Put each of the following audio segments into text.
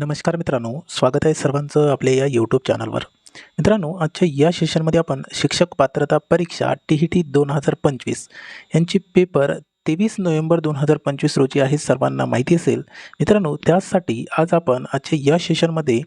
नमस्कार मित्रांनो स्वागत आहे सर्वांचं आपल्या या यूट्यूब चॅनलवर मित्रांनो आजच्या या सेशनमध्ये आपण शिक्षक पात्रता परीक्षा टी ई टी दोन हजार पंचवीस यांची पेपर तेवीस नोव्हेंबर दोन हजार पंचवीस रोजी आहे सर्वांना माहिती असेल. मित्रांनो त्यासाठी आज आपण आजच्या या सेशनमध्ये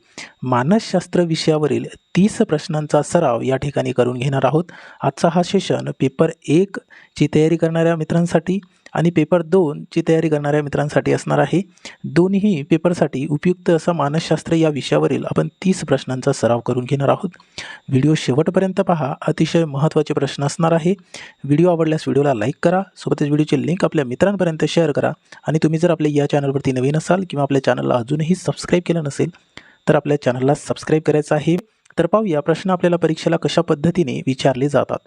मानसशास्त्र विषयावरील तीस प्रश्नांचा सराव या ठिकाणी करून घेणार आहोत. आजचा हा सेशन पेपर एकची तयारी करणाऱ्या मित्रांसाठी आणि पेपर दोनची तयारी करणाऱ्या मित्रांसाठी असणार आहे. दोन्ही पेपरसाठी उपयुक्त असा मानसशास्त्र या विषयावरील आपण तीस प्रश्नांचा सराव करून घेणार आहोत. व्हिडिओ शेवटपर्यंत पहा. अतिशय महत्त्वाचे प्रश्न असणार आहे. व्हिडिओ आवडल्यास व्हिडिओला लाईक करा. सोबतच व्हिडिओची लिंक आपल्या मित्रांपर्यंत शेअर करा. आणि तुम्ही जर आपल्या या चॅनलवरती नवीन असाल किंवा आपल्या चॅनलला अजूनही सबस्क्राईब केलं नसेल तर आपल्या चॅनलला सबस्क्राईब करायचं आहे. तर पाहूया प्रश्न आपल्याला परीक्षेला कशा पद्धतीने विचारले जातात.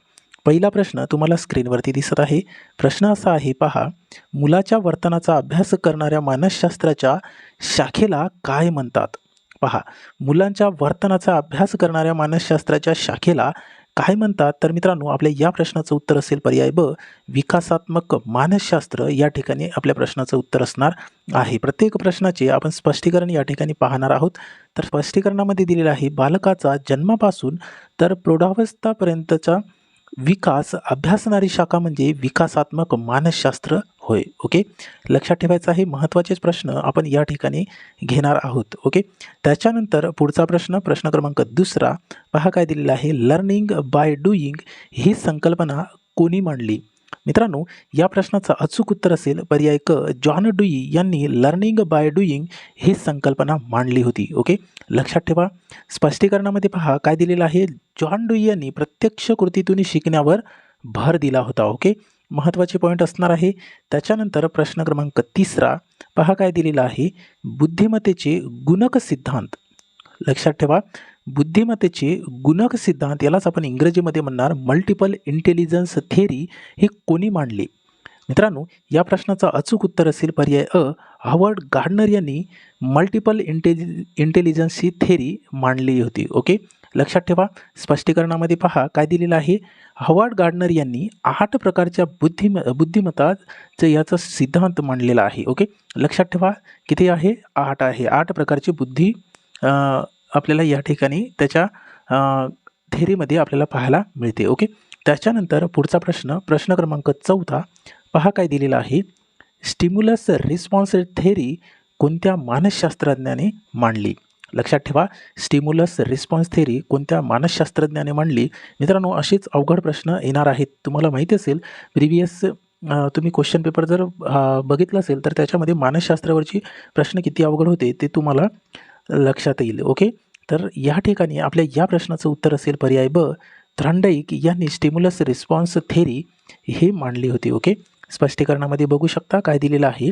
पहिला प्रश्न तुम्हाला स्क्रीनवरती दिसत आहे. प्रश्न असा आहे पहा मुलाच्या वर्तनाचा अभ्यास करणाऱ्या मानसशास्त्राच्या शाखेला काय म्हणतात? पहा मुलांच्या वर्तनाचा अभ्यास करणाऱ्या मानसशास्त्राच्या शाखेला काय म्हणतात? तर मित्रांनो आपल्या या प्रश्नाचं उत्तर असेल पर्याय ब विकासात्मक मानसशास्त्र. या ठिकाणी आपल्या प्रश्नाचं उत्तर असणार आहे. प्रत्येक प्रश्नाचे आपण स्पष्टीकरण या ठिकाणी पाहणार आहोत. तर स्पष्टीकरणामध्ये दिलेलं आहे बालकाचा जन्मापासून तर प्रौढावस्थापर्यंतचा विकास अभ्यासणारी शाखा म्हणजे विकासात्मक मानसशास्त्र होय ओके? लक्षात ठेवायचं आहे महत्त्वाचेच प्रश्न आपण या ठिकाणी घेणार आहोत ओके? त्याच्यानंतर पुढचा प्रश्न प्रश्न क्रमांक दुसरा. पहा काय दिलेला आहे. लर्निंग बाय डुईंग ही संकल्पना कोणी मांडली? मित्रांनो या प्रश्नाचं अचूक उत्तर असेल पर्याय क. जॉन डुई यांनी लर्निंग बाय डुईंग ही संकल्पना मांडली होती ओके? लक्षात ठेवा. स्पष्टीकरणामध्ये पहा काय दिलेलं आहे? जॉन डुई यांनी प्रत्यक्ष कृतीतून शिकण्यावर भर दिला होता ओके? महत्त्वाचे पॉईंट असणार आहे. त्याच्यानंतर प्रश्न क्रमांक तिसरा पहा काय दिलेला आहे? बुद्धिमत्तेचे गुणक सिद्धांत. लक्षात ठेवा. बुद्धिमत्तेचे गुणक सिद्धांत यालाच आपण इंग्रजीमध्ये म्हणणार मल्टिपल इंटेलिजन्स थेरी ही कोणी मांडली? मित्रांनो या प्रश्नाचं अचूक उत्तर असेल पर्याय अ हावर्ड गार्डनर यांनी मल्टिपल इंटेलि इंटेलिजन्स ही थेरी मांडली होती. ओके? लक्षात ठेवा स्पष्टीकरणामध्ये पहा काय दिलेलं आहे? हवार्ड गार्डनर यांनी आठ प्रकारच्या बुद्धिम बुद्धिमत्ताचं याचा सिद्धांत मांडलेला आहे. ओके? लक्षात ठेवा किती आहे? आठ आहे. आठ प्रकारची बुद्धी आपल्याला या ठिकाणी त्याच्या थेरीमध्ये आपल्याला पाहायला मिळते. ओके? त्याच्यानंतर पुढचा प्रश्न प्रश्न क्रमांक चौथा. पहा काय दिलेला आहे. स्टिम्युलस रिस्पॉन्स थेरी कोणत्या मानसशास्त्रज्ञाने मांडली? लक्षात ठेवा स्टिम्युलस रिस्पॉन्स थेरी कोणत्या मानसशास्त्रज्ञाने मांडली? मित्रांनो असेच अवघड प्रश्न येणार आहेत. तुम्हाला माहिती असेल प्रिव्हियस तुम्ही क्वेश्चन पेपर जर बघितलं असेल तर त्याच्यामध्ये मानसशास्त्रावरची प्रश्न किती अवघड होते ते तुम्हाला लक्षात येईल. ओके? तर या ठिकाणी आपल्या या प्रश्नाचं उत्तर असेल पर्याय ब थ्रांडाईक यांनी स्टिम्युलस रिस्पॉन्स थेरी हे मांडली होती ओके? स्पष्टीकरणामध्ये बघू शकता काय दिलेलं आहे.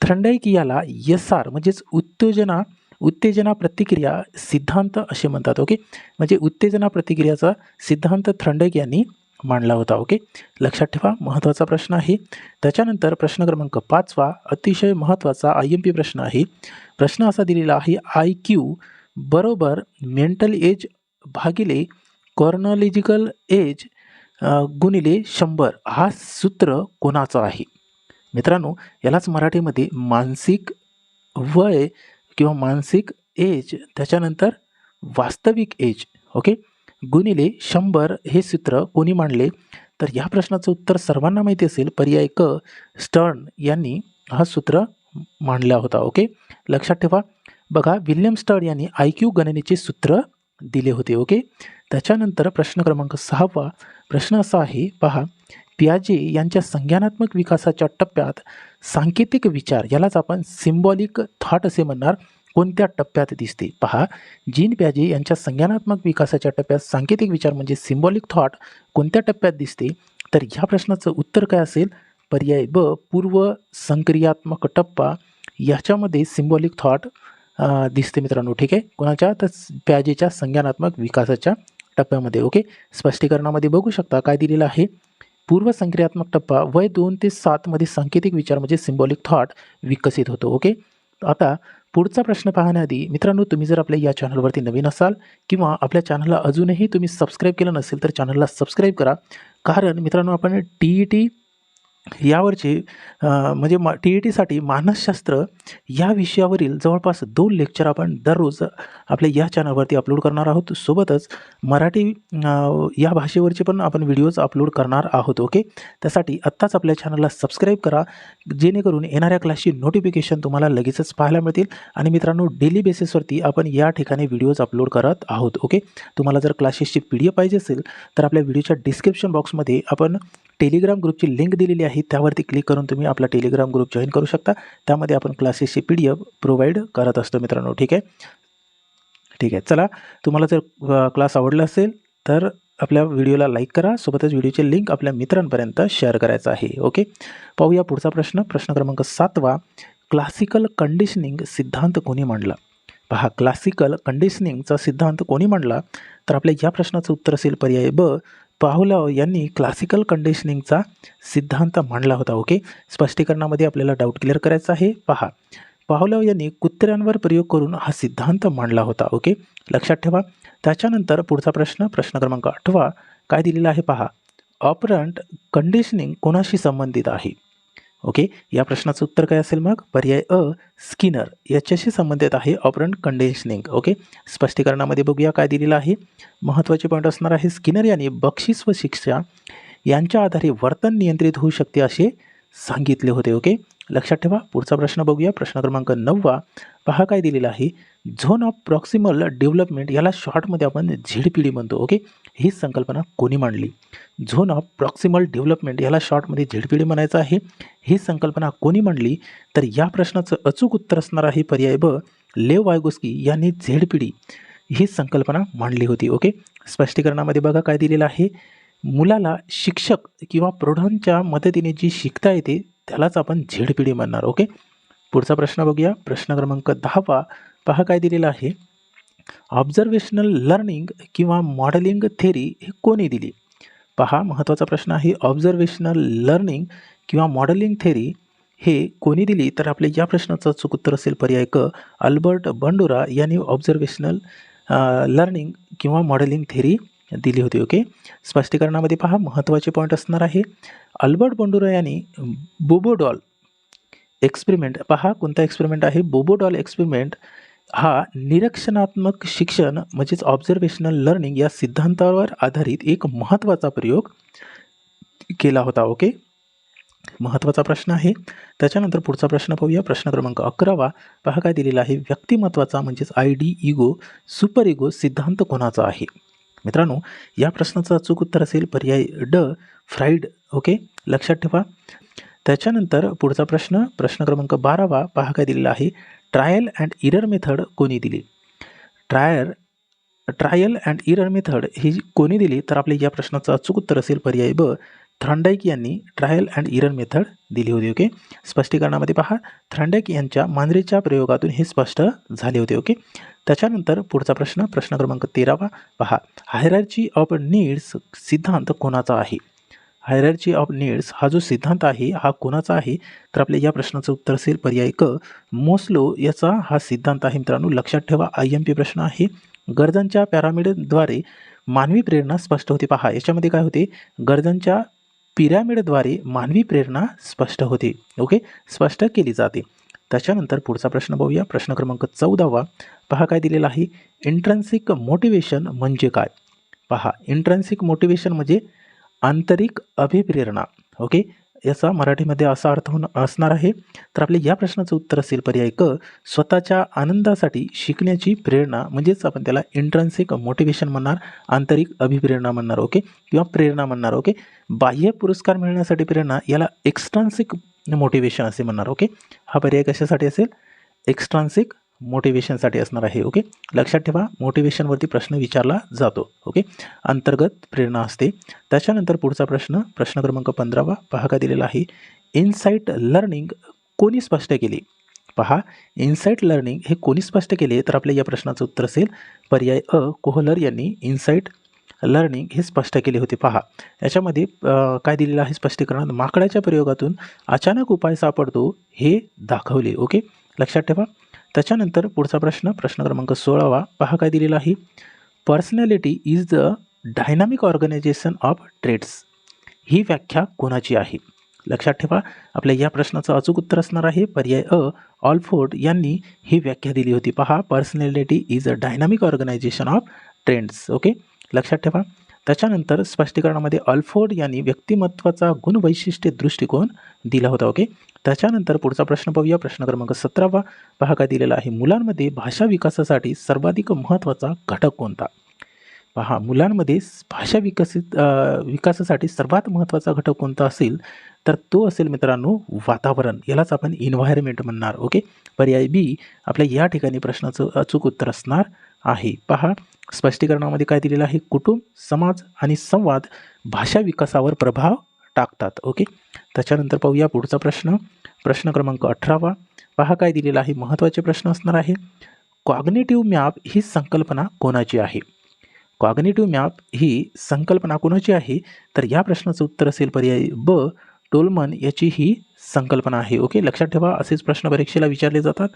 थ्रंडाईक याला एस आर म्हणजेच उत्तेजना उत्तेजना प्रतिक्रिया सिद्धांत असे म्हणतात ओके? म्हणजे उत्तेजना प्रतिक्रियाचा सिद्धांत थ्रंडाईक यांनी मांडला होता ओके? लक्षात ठेवा महत्त्वाचा प्रश्न आहे. त्याच्यानंतर प्रश्न क्रमांक पाचवा अतिशय महत्त्वाचा आय एम पी प्रश्न आहे. प्रश्न असा दिलेला आहे आय क्यू बरोबर मेंटल एज भागिले कॉर्नॉलॉजिकल एज गुणिले शंभर. हा सूत्र कोणाचा आहे? मित्रांनो यालाच मराठीमध्ये मानसिक वय किंवा मानसिक एज त्याच्यानंतर वास्तविक एज ओके? गुणिले शंभर हे सूत्र कोणी मांडले? तर या प्रश्नाचं उत्तर सर्वांना माहिती असेल पर्याय क स्टर्न यांनी हा सूत्र मांडला होता ओके? लक्षात ठेवा. बघा विल्यम स्टड यांनी आय क्यू गणनेचे सूत्र दिले होते ओके? त्याच्यानंतर प्रश्न क्रमांक सहावा प्रश्न असा आहे पहा पियाजे यांच्या संज्ञानात्मक विकासाच्या टप्प्यात सांकेतिक विचार यालाच आपण सिम्बॉलिक थॉट असे म्हणणार कोणत्या टप्प्यात दिसते? पहा जीन प्याजे यांच्या संज्ञानात्मक विकासाच्या टप्प्यात सांकेतिक विचार म्हणजे सिम्बॉलिक थॉट कोणत्या टप्प्यात दिसते? तर ह्या प्रश्नाचं उत्तर काय असेल? पर्याय ब पूर्व संक्रियात्मक टप्पा याच्यामध्ये सिम्बॉलिक थॉट दिसते मित्रांनो ठीक आहे? कोणाच्या? तर प्याजेच्या संज्ञानात्मक विकासाच्या टप्प्यामध्ये ओके? स्पष्टीकरणामध्ये बघू शकता काय दिलेलं आहे. पूर्व संक्रियात्मक टप्पा वय दोन ते सातमध्ये सांकेतिक विचार म्हणजे सिम्बॉलिक थॉट विकसित होतो ओके? आता पुढचा प्रश्न पाहण्याआधी मित्रांनो तुम्ही जर आपल्या या चॅनलवरती नवीन असाल किंवा आपल्या चॅनलला अजूनही तुम्ही सबस्क्राईब केलं नसेल तर चॅनलला सबस्क्राईब करा. कारण मित्रांनो आपण टी ई टी यावरचे म्हणजे मा टी ई टीसाठी मानसशास्त्र या विषयावरील जवळपास दोन लेक्चर आपण दररोज आपल्या या चॅनलवरती अपलोड करणार आहोत. सोबतच मराठी या भाषेवरचे पण आपण व्हिडिओज अपलोड करणार आहोत ओके? त्यासाठी आत्ताच आपल्या चॅनलला सबस्क्राईब करा. जेणेकरून येणाऱ्या क्लासची नोटिफिकेशन तुम्हाला लगेचच पाहायला मिळतील. आणि मित्रांनो डेली बेसिसवरती आपण या ठिकाणी व्हिडिओज अपलोड करत आहोत ओके? तुम्हाला जर क्लासेसची पी डी एफ पाहिजे असेल तर आपल्या व्हिडिओच्या डिस्क्रिप्शन बॉक्समध्ये आपण टेलिग्राम ग्रुपची लिंक दिलेली आहे त्यावरती क्लिक करून तुम्ही आपला टेलिग्राम ग्रुप जॉईन करू शकता. त्यामध्ये आपण क्लासेसची पी डी एफ प्रोव्हाइड करत असतो मित्रांनो ठीक आहे? ठीक आहे चला. तुम्हाला जर क्लास आवडला असेल तर आपल्या व्हिडिओला लाईक करा. सोबतच व्हिडिओचे लिंक आपल्या मित्रांपर्यंत शेअर करायचं आहे ओके? पाहूया पुढचा प्रश्न. प्रश्न क्रमांक सातवा. क्लासिकल कंडिशनिंग सिद्धांत कोणी मांडला? पहा क्लासिकल कंडिशनिंगचा सिद्धांत कोणी मांडला? तर आपल्या या प्रश्नाचं उत्तर असेल पर्याय ब पाहुलाव यांनी क्लासिकल कंडिशनिंगचा सिद्धांत मांडला होता ओके स्पष्टीकरणामध्ये आपल्याला डाऊट क्लिअर करायचा आहे. पहा पाहुलाव यांनी कुत्र्यांवर प्रयोग करून हा सिद्धांत मांडला होता ओके लक्षात ठेवा. त्याच्यानंतर पुढचा प्रश्न प्रश्न क्रमांक आठवा काय दिलेला आहे पहा? ऑपरंट कंडिशनिंग कोणाशी संबंधित आहे? ओके? या प्रश्नाचं उत्तर काय असेल मग? पर्याय अ स्किनर. याच्याशी संबंधित आहे ऑपरंट कंडिशनिंग. ओके? स्पष्टीकरणामध्ये बघूया काय दिलेलं आहे. महत्त्वाचे पॉईंट असणार आहे स्किनर यांनी बक्षीस व शिक्षा यांच्या आधारे वर्तन नियंत्रित होऊ शकते असे सांगितले होते. ओके? लक्षात ठेवा. पुढचा प्रश्न बघूया. प्रश्न क्रमांक नववा. पहा काय दिलेलं आहे. झोन ऑफ प्रॉक्सिमल डेव्हलपमेंट याला शॉर्टमध्ये आपण झेड पिढी म्हणतो ओके ही संकल्पना कोणी मांडली? झोन ऑफ प्रॉक्सिमल डेव्हलपमेंट याला शॉर्टमध्ये झेड पिढी म्हणायचं आहे. ही संकल्पना कोणी मांडली? तर या प्रश्नाचं अचूक उत्तर असणार आहे पर्याय ब. लेव वायगोस्की यांनी झेड पिढी ही संकल्पना मांडली होती ओके स्पष्टीकरणामध्ये बघा काय दिलेलं आहे. मुलाला शिक्षक किंवा प्रौढांच्या मदतीने जी शिकता येते त्यालाच आपण झेड पिढी म्हणणार ओके पुढचा प्रश्न बघूया. प्रश्न क्रमांक दहावा पहा. काय दिलेला आहे. ऑब्झर्वेशनल लर्निंग किंवा मॉडेलिंग थेरी हे कोणी दिली? पहा महत्त्वाचा प्रश्न आहे. ऑब्झर्वेशनल लर्निंग किंवा मॉडेलिंग थेरी हे कोणी दिली? तर आपले या प्रश्नाचं चुक उत्तर असेल पर्याय क अल्बर्ट बंडुरा यांनी ऑब्झर्वेशनल लर्निंग किंवा मॉडेलिंग थेरी दिली होती ओके? स्पष्टीकरणामध्ये पहा महत्त्वाचे पॉईंट असणार आहे. अल्बर्ट बंडुरा यांनी बोबोडॉल एक्सपेरिमेंट पहा कोणता एक्सपेरिमेंट आहे? बोबोडॉल एक्सपेरिमेंट हा निरीक्षणात्मक शिक्षण म्हणजेच ऑब्झर्वेशनल लर्निंग या सिद्धांतावर आधारित एक महत्त्वाचा प्रयोग केला होता ओके महत्त्वाचा प्रश्न आहे. त्याच्यानंतर पुढचा प्रश्न पाहूया. प्रश्न क्रमांक अकरावा. पहा काय दिलेला आहे? व्यक्तिमत्वाचा म्हणजेच I D ego super ego सिद्धांत कोणाचा आहे? मित्रांनो या प्रश्नाचं अचूक उत्तर असेल पर्याय ड फ्राईड ओके लक्षात ठेवा. त्याच्यानंतर पुढचा प्रश्न प्रश्न क्रमांक बारावा पहा काय दिलेला आहे. ट्रायल अँड इरर मेथड कोणी दिली? Trial trial and error method ही कोणी दिली? तर आपल्या या प्रश्नाचं अचूक उत्तर असेल पर्याय ब. थ्रांडाईक यांनी ट्रायल अँड इरर मेथड दिली होती ओके स्पष्टीकरणामध्ये पहा. थ्रांडाईक यांच्या मांजरीच्या प्रयोगातून हे स्पष्ट झाले होते ओके त्याच्यानंतर पुढचा प्रश्न प्रश्न क्रमांक तेरावा पहा. हायरार्ची ऑफ नीड्स सिद्धांत कोणाचा आहे? हायरची ऑफ नीड्स हा जो सिद्धांत आहे हा कोणाचा आहे? तर आपल्या या प्रश्नाचं उत्तर असेल पर्याय क. मोस्लो याचा हा सिद्धांत आहे मित्रांनो लक्षात ठेवा आय एम पी प्रश्न आहे. गरजांच्या पॅरामिडद्वारे मानवी प्रेरणा स्पष्ट होते. पहा याच्यामध्ये काय होते? गरजांच्या पिरॅमिडद्वारे मानवी प्रेरणा स्पष्ट होते. ओके? स्पष्ट केली जाते. त्याच्यानंतर पुढचा प्रश्न पाहूया प्रश्न क्रमांक चौदावा. पहा काय दिलेला आहे? इंट्रन्सिक मोटिवेशन म्हणजे काय? पहा इंट्रन्सिक मोटिवेशन म्हणजे आंतरिक अभिप्रेरणा ओके याचा मराठीमध्ये असा अर्थ होण असणार आहे. तर आपले या प्रश्नाचं उत्तर असेल पर्याय क स्वतःच्या आनंदासाठी शिकण्याची प्रेरणा म्हणजेच आपण त्याला इंट्रन्सिक मोटिवेशन म्हणणार आंतरिक अभिप्रेरणा म्हणणार ओके किंवा प्रेरणा म्हणणार ओके बाह्य पुरस्कार मिळण्यासाठी प्रेरणा याला एक्स्ट्रान्सिक मोटिवेशन असे म्हणणार ओके हा पर्याय कशासाठी असेल? एक्स्ट्रान्सिक मोटिवेशनसाठी असणार आहे ओके लक्षात ठेवा मोटिवेशनवरती प्रश्न विचारला जातो ओके अंतर्गत प्रेरणा असते. त्याच्यानंतर पुढचा प्रश्न प्रश्न क्रमांक पंधरावा पहा का दिलेला आहे. इनसाईट लर्निंग कोणी स्पष्ट केली? पहा इनसाईट लर्निंग हे कोणी स्पष्ट केले? तर आपल्या या प्रश्नाचं उत्तर असेल पर्याय अ कोहलर यांनी इनसाईट लर्निंग हे स्पष्ट केले होते. पहा याच्यामध्ये काय दिलेलं आहे स्पष्टीकरणात? माकडाच्या प्रयोगातून अचानक उपाय सापडतो हे दाखवले ओके लक्षात ठेवा त्याच्यानंतर पुढचा प्रश्न प्रश्न क्रमांक सोळावा. पहा काय दिलेला आहे. Personality is the dynamic organisation of traits ही व्याख्या कोणाची आहे? लक्षात ठेवा आपल्या या प्रश्नाचं अचूक उत्तर असणार आहे. पर्याय अ ऑलफोर्ड यांनी ही व्याख्या दिली होती. पहा personality is a dynamic organisation of trends okay? लक्षात ठेवा. त्याच्यानंतर स्पष्टीकरणामध्ये अल्फोर्ड यांनी व्यक्तिमत्वाचा गुणवैशिष्ट्य दृष्टिकोन दिला होता. ओके? त्याच्यानंतर पुढचा प्रश्न पाहूया प्रश्न क्रमांक सतरावा. पहा काय दिलेला आहे. मुलांमध्ये भाषा विकासासाठी सर्वाधिक महत्त्वाचा घटक कोणता? पहा मुलांमध्ये भाषा विकसित विकासासाठी सर्वात महत्त्वाचा घटक कोणता असेल? तर तो असेल मित्रांनो वातावरण. यालाच आपण इन्व्हायरमेंट म्हणणार ओके पर्याय बी आपल्या या ठिकाणी प्रश्नाचं अचूक उत्तर असणार आहे. पहा स्पष्टीकरणामध्ये काय दिलेलं आहे? कुटुंब समाज आणि संवाद भाषा विकासावर प्रभाव टाकतात. ओके त्याच्यानंतर पाहूया पुढचा प्रश्न. प्रश्न क्रमांक अठरावा. पहा काय दिलेला आहे. महत्त्वाचे प्रश्न असणार आहे. कॉग्नेटिव्ह मॅप ही संकल्पना कोणाची आहे? कॉग्नेटिव्ह मॅप ही संकल्पना कोणाची आहे? तर या प्रश्नाचं उत्तर असेल पर्याय ब. टोलमन याची ही संकल्पना आहे. ओके लक्षात ठेवा असेच प्रश्न परीक्षेला विचारले जातात.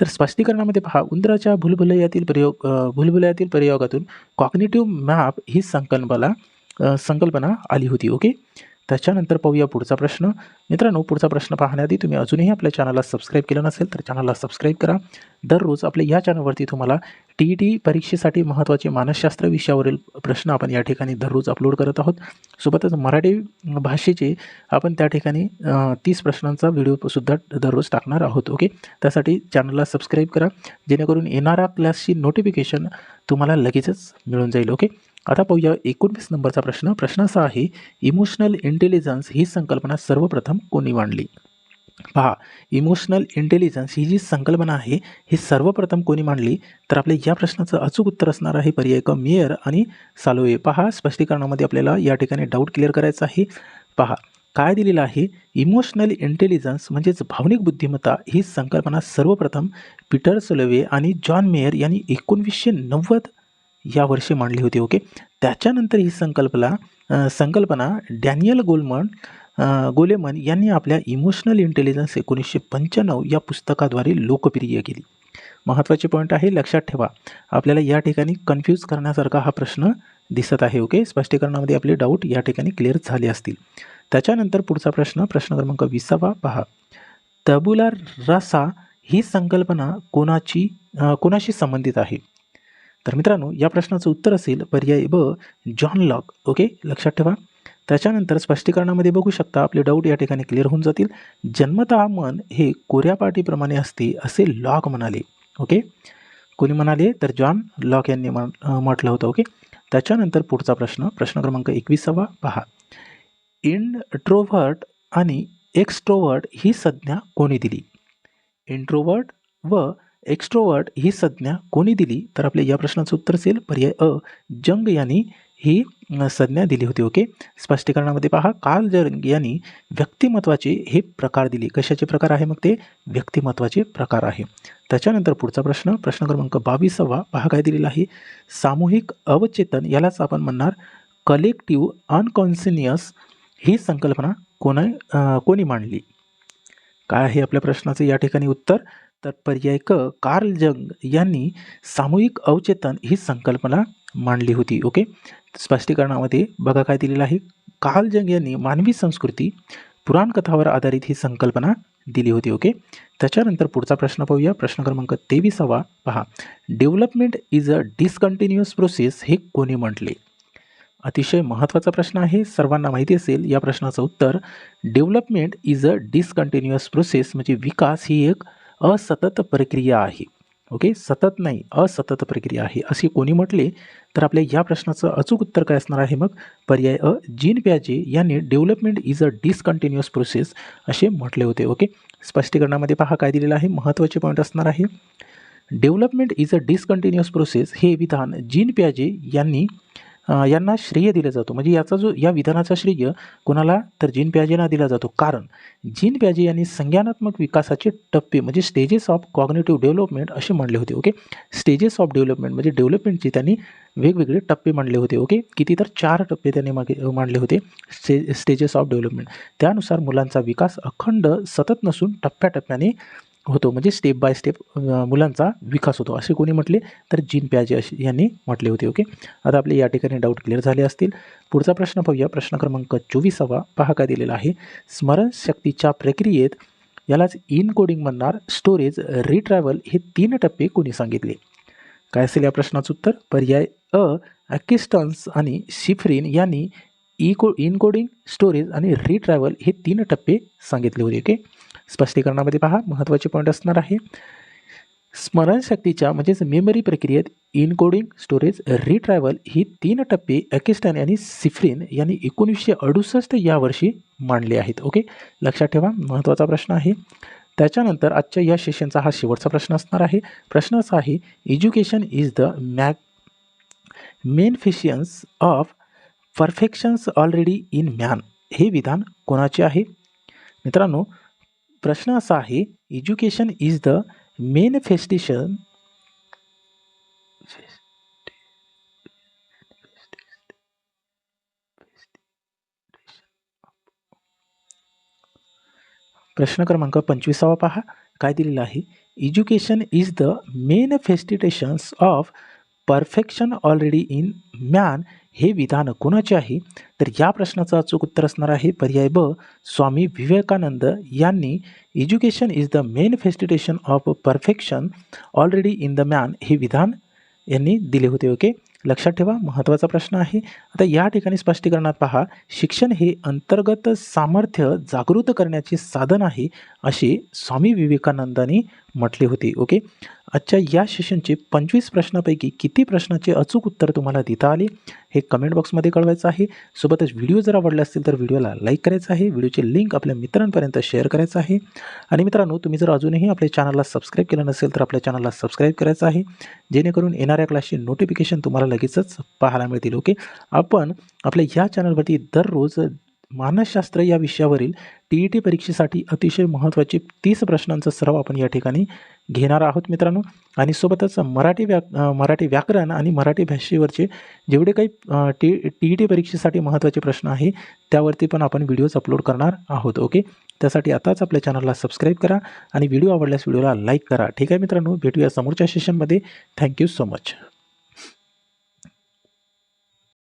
तर स्पष्टीकरणामध्ये पहा उंदराच्या भुलभुलयातील प्रयोग भुलभुलयातील प्रयोगातून कॉग्नेटिव्ह मॅप ही संकल्पना संकल्पना आली होती. ओके त्याच्यानंतर पाहूया पुढचा प्रश्न. मित्रांनो पुढचा प्रश्न पाहण्याआधी तुम्ही अजूनही आपल्या चॅनलला सबस्क्राईब केलं नसेल तर चॅनलला सबस्क्राईब करा. दररोज आपल्या या चॅनलवरती तुम्हाला टी ई टी परीक्षेसाठी महत्त्वाचे मानसशास्त्र विषयावरील प्रश्न आपण या ठिकाणी दररोज अपलोड करत आहोत. सोबतच मराठी भाषेचे आपण त्या ठिकाणी तीस प्रश्नांचा व्हिडिओसुद्धा दररोज टाकणार आहोत ओके त्यासाठी चॅनलला सबस्क्राईब करा. जेणेकरून येणाऱ्या क्लासची नोटिफिकेशन तुम्हाला लगेचच मिळून जाईल ओके आता पाहूया एकोणवीस नंबरचा प्रश्न. प्रश्न असा आहे इमोशनल इंटेलिजन्स ही संकल्पना सर्वप्रथम कोणी मांडली? पहा इमोशनल इंटेलिजन्स ही जी संकल्पना आहे ही सर्वप्रथम कोणी मांडली? तर आपल्या या प्रश्नाचं अचूक उत्तर असणार आहे पर्याय क मेयर आणि सालोये पहा स्पष्टीकरणामध्ये आपल्याला या ठिकाणी डाऊट क्लिअर करायचा आहे. पहा काय दिलेलं आहे? इमोशनल इंटेलिजन्स म्हणजेच भावनिक बुद्धिमत्ता ही संकल्पना सर्वप्रथम पीटर सलोवे आणि जॉन मेयर यांनी एकोणवीसशे नव्वद या वर्षी मांडली होती ओके? त्याच्यानंतर ही संकल्पना संकल्पना डॅनियल गोलमन गोलेमन यांनी आपल्या इमोशनल इंटेलिजन्स एकोणीसशे पंच्याण्णव या पुस्तकाद्वारे लोकप्रिय केली. महत्त्वाचे पॉईंट आहे लक्षात ठेवा. आपल्याला या ठिकाणी कन्फ्यूज करण्यासारखा हा प्रश्न दिसत आहे ओके? स्पष्टीकरणामध्ये आपले डाऊट या ठिकाणी क्लिअर झाले असतील. त्याच्यानंतर पुढचा प्रश्न प्रश्न क्रमांक विसावा पहा. तबुला रसा ही संकल्पना कोणाची कोणाशी संबंधित आहे? तर मित्रांनो या प्रश्नाचं उत्तर असेल पर्याय ब जॉन लॉक ओके लक्षात ठेवा. त्याच्यानंतर स्पष्टीकरणामध्ये बघू शकता आपले डाऊट या ठिकाणी क्लिअर होऊन जातील. जन्मतः मन हे कोऱ्या पाटीप्रमाणे असते असे लॉक म्हणाले. ओके कोणी म्हणाले? तर जॉन लॉक यांनी म्हटलं होतं. ओके त्याच्यानंतर पुढचा प्रश्न. प्रश्न क्रमांक एकविसावा पहा. इंट्रोव्हर्ट आणि एक्स्ट्रोवर्ट ही संज्ञा कोणी दिली? इंट्रोवर्ट व एक्स्ट्रोवर्ट ही संज्ञा कोणी दिली? तर आपल्या या प्रश्नाचं उत्तर असेल पर्याय अ. जंग यांनी ही संज्ञा दिली होती ओके? स्पष्टीकरणामध्ये पहा कार्ल जंग यांनी व्यक्तिमत्वाचे हे प्रकार दिले. कशाचे प्रकार आहे मग ते? व्यक्तिमत्वाचे प्रकार आहे. त्याच्यानंतर पुढचा प्रश्न प्रश्न क्रमांक बावीसावा. पहा काय दिलेला आहे. सामूहिक अवचेतन यालाच आपण म्हणणार कलेक्टिव्ह अनकॉन्सिनियस ही संकल्पना कोणा कोणी मांडली? काय आहे आपल्या प्रश्नाचं या ठिकाणी उत्तर? तर पर्याय क कार्ल जंग यांनी सामूहिक अवचेतन ही संकल्पना मांडली होती ओके? स्पष्टीकरणामध्ये बघा काय दिलेलं आहे. कार्ल जंग यांनी मानवी संस्कृती पुराणकथावर आधारित ही संकल्पना दिली होती ओके? त्याच्यानंतर पुढचा प्रश्न पाहूया. प्रश्न क्रमांक तेविसावा पहा. Development is a discontinuous process हे कोणी म्हटले? अतिशय महत्त्वाचा प्रश्न आहे. सर्वांना माहिती असेल या प्रश्नाचं उत्तर development is a discontinuous process म्हणजे विकास ही एक असतत प्रक्रिया आहे. ओके? सतत नाही असतत प्रक्रिया आहे. असे कोणी म्हटले तर आपल्या या प्रश्नाचं अचूक उत्तर काय असणार आहे मग? पर्याय अ जीन प्याजे यांनी development is a discontinuous process असे म्हटले होते. ओके? स्पष्टीकरणामध्ये पहा काय दिलेलं आहे. महत्त्वाचे पॉईंट असणार आहे. Development is a discontinuous process हे विधान जीन प्याजे यांनी यांना श्रेय दिलं जातो. म्हणजे याचा जो या विधानाचा श्रेय कोणाला? तर जीन प्याजेना दिला जातो. कारण जीन प्याजे यांनी संज्ञानात्मक विकासाचे टप्पे म्हणजे स्टेजेस ऑफ कॉग्नेटिव्ह डेव्हलपमेंट असे म्हणले होते ओके स्टेजेस ऑफ डेव्हलपमेंट म्हणजे डेव्हलपमेंटचे त्यांनी वेगवेगळे टप्पे मांडले होते ओके किती तर चार टप्पे त्यांनी मागे मांडले होते स्टे स्टेजेस ऑफ डेव्हलपमेंट त्यानुसार मुलांचा विकास अखंड सतत नसून टप्प्याटप्प्याने होतो. म्हणजे स्टेप बाय स्टेप मुलांचा विकास होतो. असे कोणी म्हटले तर जीन प्याजे असे यांनी म्हटले होते ओके आता आपले या ठिकाणी डाऊट क्लिअर झाले असतील. पुढचा प्रश्न पाहूया. प्रश्न क्रमांक चोवीसावा पहा काय दिलेला आहे. स्मरणशक्तीच्या प्रक्रियेत यालाच इन कोडिंग म्हणणार. स्टोरेज रिट्रॅव्हल हे तीन टप्पे कोणी सांगितले? काय असेल या प्रश्नाचं उत्तर? पर्याय अ ॲकिस्टन्स आणि शिफ्रिन यांनी इको इनकोडिंग स्टोरेज आणि रिट्रॅव्हल हे तीन टप्पे सांगितले होते ओके स्पष्टीकरणामध्ये पहा महत्त्वाचे पॉईंट असणार आहे. स्मरणशक्तीच्या म्हणजेच मेमरी प्रक्रियेत इनकोडिंग स्टोरेज रिट्रॅव्हल ही तीन टप्पे ॲकिस्टन आणि सिफ्रिन यांनी एकोणीसशे अडुसष्ट या वर्षी मांडले आहेत. ओके? लक्षात ठेवा महत्त्वाचा प्रश्न आहे. त्याच्यानंतर आजच्या या सेशनचा हा शेवटचा प्रश्न असणार आहे. प्रश्न असा आहे एज्युकेशन इज द मॅग मेन फिशियन्स of perfections already in man हे विधान कोणाचे आहे? मित्रांनो प्रश्न असा आहे एज्युकेशन इज़ द मेनिफेस्टेशन प्रश्न क्रमांक पंचवीसावा पहा. काय दिलेला आहे? Education is the manifestations of perfection already in man हे विधान कोणाचे आहे? तर या प्रश्नाचं अचूक उत्तर असणार आहे पर्याय ब. स्वामी विवेकानंद यांनी education is the manifestation of perfection already in the man हे विधान यांनी दिले होते ओके? लक्षात ठेवा महत्त्वाचा प्रश्न आहे. आता या ठिकाणी स्पष्टीकरणात पहा शिक्षण हे अंतर्गत सामर्थ्य जागृत करण्याचे साधन आहे असे स्वामी विवेकानंदांनी म्हटले होते ओके? आजच्या या सेशनचे पंचवीस प्रश्नापैकी किती प्रश्नाचे अचूक उत्तर तुम्हाला देता आले हे कमेंट बॉक्समध्ये कळवायचं आहे. सोबतच व्हिडिओ जर आवडला असतील तर व्हिडिओला लाईक करायचं आहे. व्हिडिओची लिंक आपल्या मित्रांपर्यंत शेअर करायचं आहे. आणि मित्रांनो तुम्ही जर अजूनही आपल्या चॅनलला सबस्क्राईब केलं नसेल तर आपल्या चॅनलला सबस्क्राईब करायचं आहे. जेणेकरून येणाऱ्या क्लासची नोटिफिकेशन तुम्हाला लगेचच पाहायला मिळतील ओके आपण आपल्या ह्या चॅनलवरती दररोज मानसशास्त्र या विषयावरील टी ई टी परीक्षेसाठी अतिशय महत्त्वाचे तीस प्रश्नांचा सराव आपण या ठिकाणी घेणार आहोत मित्रांनो. आणि सोबतच मराठी व्याक मराठी व्याकरण आणि मराठी भाषेवरचे जेवढे काही टी टी ई टी परीक्षेसाठी महत्त्वाचे प्रश्न आहे त्यावरती पण आपण व्हिडिओज अपलोड करणार आहोत ओके? त्यासाठी आताच आपल्या चॅनलला सबस्क्राईब करा आणि व्हिडिओ आवडल्यास व्हिडिओला लाईक करा. ठीक आहे मित्रांनो भेटूया समोरच्या सेशनमध्ये थँक्यू सो मच.